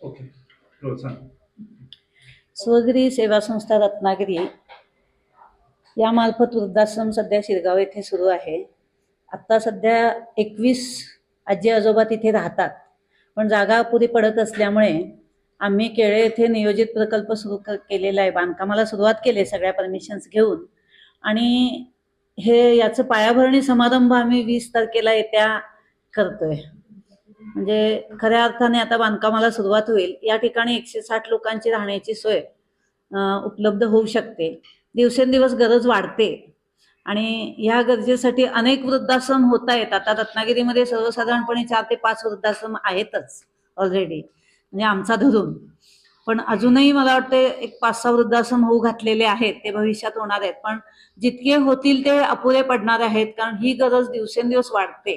Okay. हो, स्वगिरी सेवा संस्था रत्नागिरी. या मार्फत वृद्धाश्रम सध्या शिरगाव येथे सुरू आहे. आत्ता सध्या एकवीस आजी आजोबा तिथे राहतात. पण जागा अपुरी पडत असल्यामुळे आम्ही केळे येथे नियोजित प्रकल्प सुरू केलेला आहे. बांधकामाला सुरुवात केली आहे सगळ्या परमिशन्स घेऊन. आणि हे याचं पायाभरणी समारंभ आम्ही वीस तारखेला येत्या करतोय. म्हणजे खऱ्या अर्थाने आता बांधकामाला सुरुवात होईल. या ठिकाणी एकशे साठ लोकांची राहण्याची सोय उपलब्ध होऊ शकते. दिवसेंदिवस गरज वाढते. आणि ह्या गरजेसाठी अनेक वृद्धाश्रम होत आहेत. आता रत्नागिरीमध्ये सर्वसाधारणपणे चार ते पाच वृद्धाश्रम आहेतच ऑलरेडी म्हणजे आमचा धरून. पण अजूनही मला वाटते एक पाच सहा वृद्धाश्रम होऊ घातलेले आहेत. ते भविष्यात होणार आहेत. पण जितके होतील ते अपुरे पडणार आहेत. कारण ही गरज दिवसेंदिवस वाढते.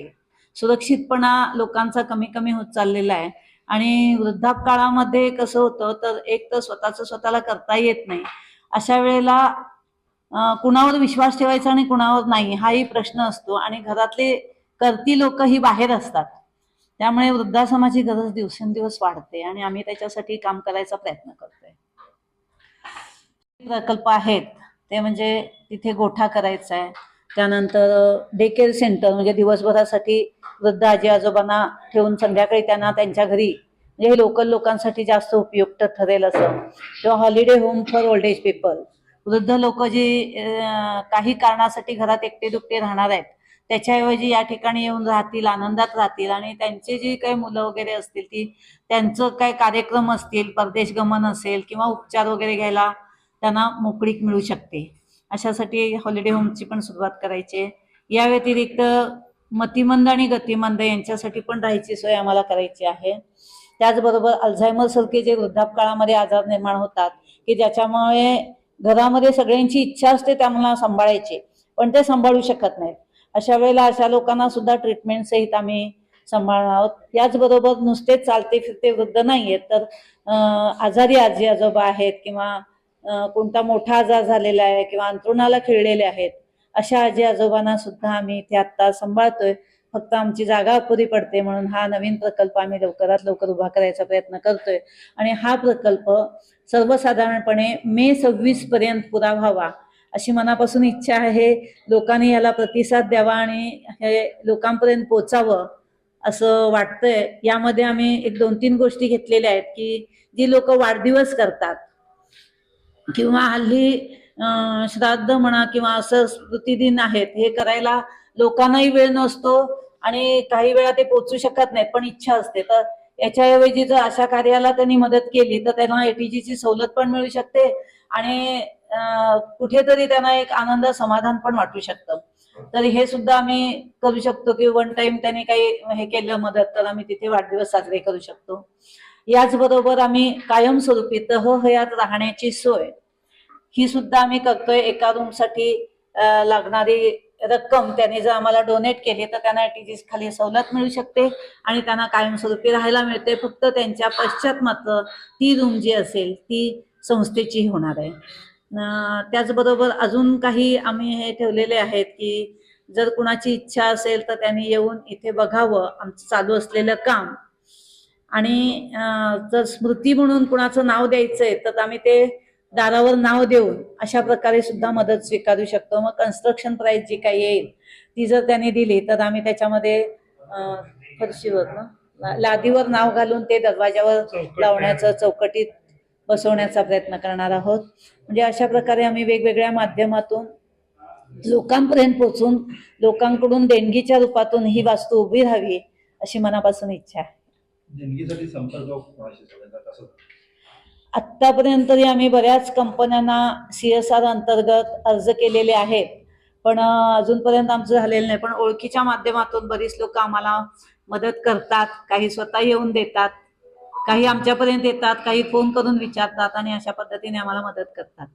सुरक्षितपणा लोकांचा कमी कमी होत चाललेला आहे. आणि वृद्धापकाळामध्ये कसं होतं तर एक तर स्वतःच स्वतःला करता येत नाही. अशा वेळेला कुणावर विश्वास ठेवायचा आणि कुणावर नाही हाही प्रश्न असतो. आणि घरातले करती लोक ही बाहेर असतात. त्यामुळे वृद्धाश्रमाची गरज दिवसेंदिवस वाढते आणि आम्ही त्याच्यासाठी काम करायचा प्रयत्न करतोय. प्रकल्प आहेत ते म्हणजे तिथे गोठा करायचा आहे. त्यानंतर डे केअर सेंटर म्हणजे दिवसभरासाठी वृद्ध आजी आजोबांना ठेवून संध्याकाळी त्यांना त्यांच्या घरी म्हणजे हे लोकल लोकांसाठी जास्त उपयुक्त ठरेल असं. किंवा holiday home for old age people वृद्ध लोक जी काही कारणासाठी घरात एकटे दुकटे राहणार आहेत त्याच्याऐवजी या ठिकाणी येऊन राहतील आनंदात राहतील आणि त्यांचे जी काही मुलं वगैरे असतील ती त्यांचं काय कार्यक्रम असतील परदेश गमन असेल किंवा उपचार वगैरे घ्यायला त्यांना मोकळीक मिळू शकते. अशासाठी हॉलिडे होमची पण सुरुवात करायची या व्यतिरिक्त मतिमंद आणि गतिमंद यांच्यासाठी पण राहायची सोय आम्हाला करायची आहे. त्याचबरोबर अल्झायमर सारखे जे वृद्धापकाळामध्ये आजार निर्माण होतात की ज्याच्यामुळे घरामध्ये सगळ्यांची इच्छा असते त्यांना सांभाळायची पण ते सांभाळू शकत नाहीत. अशा वेळेला अशा लोकांना सुद्धा ट्रीटमेंट सहित आम्ही सांभाळणार आहोत. त्याचबरोबर नुसतेच चालते फिरते वृद्ध नाही आहेत तर आजारी आजी आजोबा आहेत किंवा कोणता मोठा आजार झालेला आहे किंवा अंतरुणाला खिळलेले आहेत अशा आजी आजोबांना सुद्धा आम्ही इथे आता सांभाळतोय. फक्त आमची जागा अपुरी पडते म्हणून हा नवीन प्रकल्प आम्ही लवकरात लवकर उभा करायचा प्रयत्न करतोय. आणि हा प्रकल्प सर्वसाधारणपणे मे सव्वीस पर्यंत पुरा व्हावा अशी मनापासून इच्छा आहे. लोकांनी याला प्रतिसाद द्यावा आणि हे लोकांपर्यंत पोचावं असं वाटतंय. यामध्ये आम्ही एक दोन तीन गोष्टी घेतलेल्या आहेत की जी लोक वाढदिवस करतात किंवा हल्ली श्राद्ध म्हणा किंवा असं स्मृतिदिन आहेत हे करायला लोकांनाही वेळ नसतो आणि काही वेळा ते पोचू शकत नाहीत पण इच्छा असते. तर याच्याऐवजी जर अशा कार्याला त्यांनी मदत केली तर त्यांना एटीजीची सवलत पण मिळू शकते आणि कुठेतरी त्यांना एक आनंद समाधान पण वाटू शकतं. तर हे सुद्धा आम्ही करू शकतो की वन टाइम त्यांनी काही हे केलं मदत तर आम्ही तिथे वाढदिवस साजरे करू शकतो. याचबरोबर आम्ही कायमस्वरूपी तह हयात राहण्याची सोय ही सुद्धा आम्ही करतोय. एका रूमसाठी लागणारी रक्कम त्यांनी जर आम्हाला डोनेट केली तर त्यांना टीजीस खाली सवलत मिळू शकते आणि त्यांना कायमस्वरूपी राहायला मिळते. फक्त त्यांच्या पश्चात मात्र ती रूम जी असेल ती संस्थेची होणार आहे. त्याचबरोबर अजून काही आम्ही हे ठेवलेले आहेत की जर कुणाची इच्छा असेल तर त्यांनी येऊन इथे बघावं. आमचं चालू असलेलं काम. आणि जर स्मृती म्हणून कुणाचं नाव द्यायचंय तर आम्ही ते दारावर नाव देऊन अशा प्रकारे सुद्धा मदत स्वीकारू शकतो. मग कन्स्ट्रक्शन प्राइस जी काही येईल ती जर त्यांनी दिली तर आम्ही त्याच्यामध्ये फरशीवर ना लादीवर नाव घालून ते दरवाजावर लावण्याचं चौकटीत बसवण्याचा प्रयत्न करणार आहोत. म्हणजे अशा प्रकारे आम्ही वेगवेगळ्या माध्यमातून लोकांपर्यंत पोहोचून लोकांकडून देणगीच्या रूपातून ही वास्तू उभी राहावी अशी मनापासून इच्छा आहे. आत्तापर्यंत तरी आम्ही बऱ्याच कंपन्यांना सी एस आर अंतर्गत अर्ज केलेले आहेत. पण अजूनपर्यंत आमचं झालेलं नाही. पण ओळखीच्या माध्यमातून बरीच लोक आम्हाला मदत करतात. काही स्वतः येऊन देतात. काही आमच्यापर्यंत येतात. काही फोन करून विचारतात आणि अशा पद्धतीने आम्हाला मदत करतात.